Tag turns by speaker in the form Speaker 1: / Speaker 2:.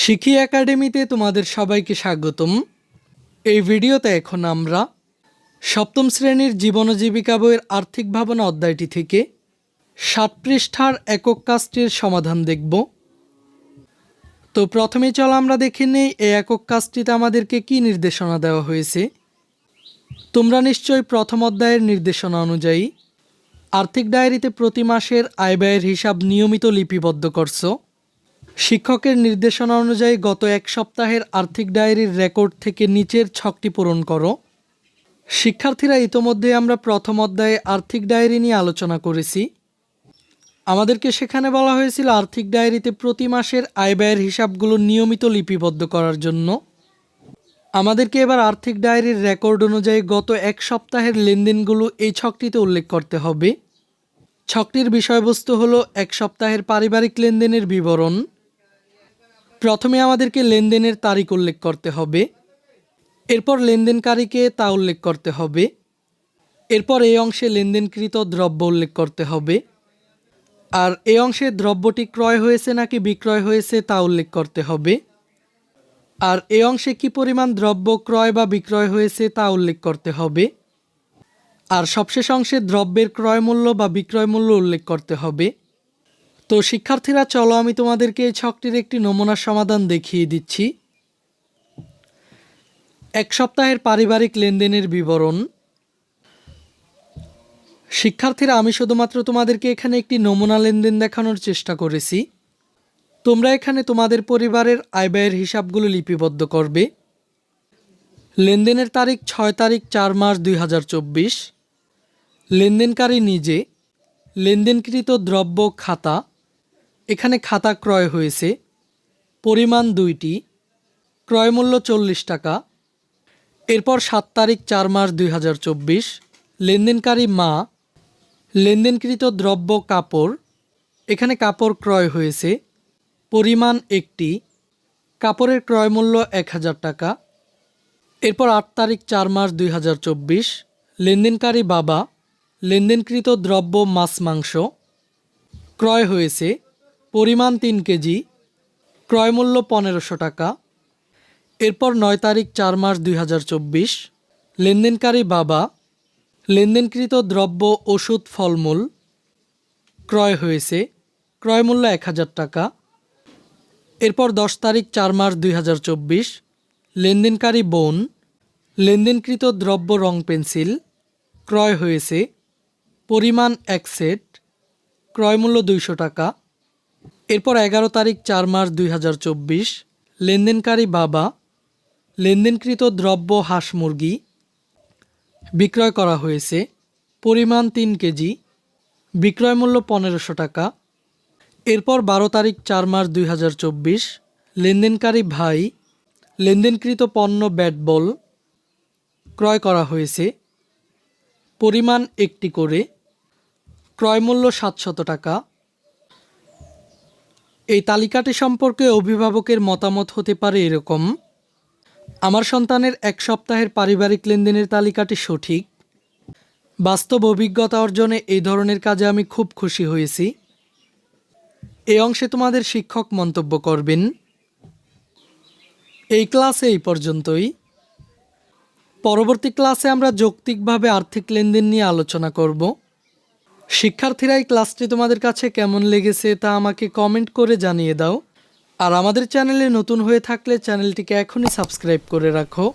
Speaker 1: শিখি একাডেমিতে তোমাদের সবাইকে স্বাগতম। এই ভিডিওতে এখন আমরা সপ্তম শ্রেণির জীবন জীবিকা বইয়ের আর্থিক ভাবনা অধ্যায়টি থেকে সাত পৃষ্ঠার একক কাজটির সমাধান দেখব। তো প্রথমে চল আমরা দেখে নেই এই একক কাজটিতে আমাদেরকে কি নির্দেশনা দেওয়া হয়েছে। তোমরা নিশ্চয়ই প্রথম অধ্যায়ের নির্দেশনা অনুযায়ী আর্থিক ডায়েরিতে প্রতি মাসের আয় ব্যয়ের হিসাব নিয়মিত লিপিবদ্ধ করছ। শিক্ষকের নির্দেশনা অনুযায়ী গত এক সপ্তাহের আর্থিক ডায়েরির রেকর্ড থেকে নিচের ছকটি পূরণ করো। শিক্ষার্থীরা ইতোমধ্যে আমরা প্রথম অধ্যায়ে আর্থিক ডায়েরি নিয়ে আলোচনা করেছি। আমাদেরকে সেখানে বলা হয়েছিল আর্থিক ডায়েরিতে প্রতি মাসের আয় ব্যয়ের হিসাবগুলো নিয়মিত লিপিবদ্ধ করার জন্য। আমাদেরকে এবার আর্থিক ডায়েরির রেকর্ড অনুযায়ী গত এক সপ্তাহের লেনদেনগুলো এই ছকটিতে উল্লেখ করতে হবে। ছকটির বিষয়বস্তু হলো এক সপ্তাহের পারিবারিক লেনদেনের বিবরণ প্রথমে আমাদেরকে লেনদেনের তারিখ উল্লেখ করতে হবে। এরপর লেনদেনকারীকে তা উল্লেখ করতে হবে। এরপর এই অংশে লেনদেনকৃত দ্রব্য উল্লেখ করতে হবে। আর এই অংশে দ্রব্যটি ক্রয় হয়েছে নাকি বিক্রয় হয়েছে তা উল্লেখ করতে হবে। আর এই অংশে কি পরিমাণ দ্রব্য ক্রয় বা বিক্রয় হয়েছে তা উল্লেখ করতে হবে। আর সবশেষ অংশে দ্রব্যের ক্রয় মূল্য বা বিক্রয় মূল্য উল্লেখ করতে হবে। তো শিক্ষার্থীরা, চলো আমি তোমাদেরকে এই ছকটির একটি নমুনা সমাধান দেখিয়ে দিচ্ছি। এক সপ্তাহের পারিবারিক লেনদেনের বিবরণ। শিক্ষার্থীরা, আমি শুধুমাত্র তোমাদেরকে এখানে একটি নমুনা লেনদেন দেখানোর চেষ্টা করেছি। তোমরা এখানে তোমাদের পরিবারের আয় ব্যয়ের হিসাবগুলো লিপিবদ্ধ করবে। লেনদেনের তারিখ ছয় তারিখ চার মাস দুই হাজার চব্বিশ। লেনদেনকারী নিজে। লেনদেনকৃত দ্রব্য খাতা। এখানে খাতা ক্রয় হয়েছে। পরিমাণ দুইটি। ক্রয়মূল্য চল্লিশ টাকা। এরপর সাত তারিখ চার মাস দুই হাজার চব্বিশ। লেনদেনকারী মা। লেনদেনকৃত দ্রব্য কাপড়। এখানে কাপড় ক্রয় হয়েছে। পরিমাণ একটি। কাপড়ের ক্রয়মূল্য এক হাজার টাকা। এরপর আট তারিখ চার মাস দুই হাজার চব্বিশ। লেনদেনকারী বাবা। লেনদেনকৃত দ্রব্য মাছ মাংস। ক্রয় হয়েছে। পরিমাণ তিন কেজি ক্রয়মূল্য পনেরোশো টাকা। এরপর নয় তারিখ চার মাস দুই হাজার চব্বিশ, লেনদেনকারী বাবা, লেনদেনকৃত দ্রব্য, ওষুধ, ফলমূল ক্রয় হয়েছে। ক্রয়মূল্য এক হাজার টাকা। এরপর দশ তারিখ চার মাস দুই হাজার চব্বিশ, লেনদেনকারী বোন, লেনদেনকৃত দ্রব্য, রং পেন্সিল ক্রয় হয়েছে। পরিমাণ এক সেট ক্রয়মূল্য দুইশো টাকা। এরপর এগারো তারিখ চার মাস দুই হাজার চব্বিশ, লেনদেনকারী বাবা, লেনদেনকৃত দ্রব্য হাঁস মুরগি বিক্রয় করা হয়েছে, পরিমাণ তিন কেজি, বিক্রয় মূল্য পনেরোশো টাকা। এরপর বারো তারিখ চার মাস দুই হাজার চব্বিশ, লেনদেনকারী ভাই, লেনদেনকৃত পণ্য ব্যাট বল ক্রয় করা হয়েছে, পরিমাণ একটি করে ক্রয়মূল্য সাতশত টাকা। এই তালিকাটি সম্পর্কে অভিভাবকের মতামত হতে পারে এরকম। আমার সন্তানের এক সপ্তাহের পারিবারিক লেনদেনের তালিকাটি সঠিক। বাস্তব অভিজ্ঞতা অর্জনে এই ধরনের কাজে আমি খুব খুশি হয়েছি। এই অংশে তোমাদের শিক্ষক মন্তব্য করবেন। এই ক্লাসে এই পর্যন্তই। পরবর্তী ক্লাসে আমরা যৌক্তিকভাবে আর্থিক লেনদেন নিয়ে আলোচনা করব। শিক্ষার্থীরা এই ক্লাসটি তোমাদের কাছে কেমন লেগেছে তা আমাকে কমেন্ট করে জানিয়ে দাও। আর আমাদের চ্যানেলে নতুন হয়ে থাকলে চ্যানেলটিকে এখনই সাবস্ক্রাইব করে রাখো।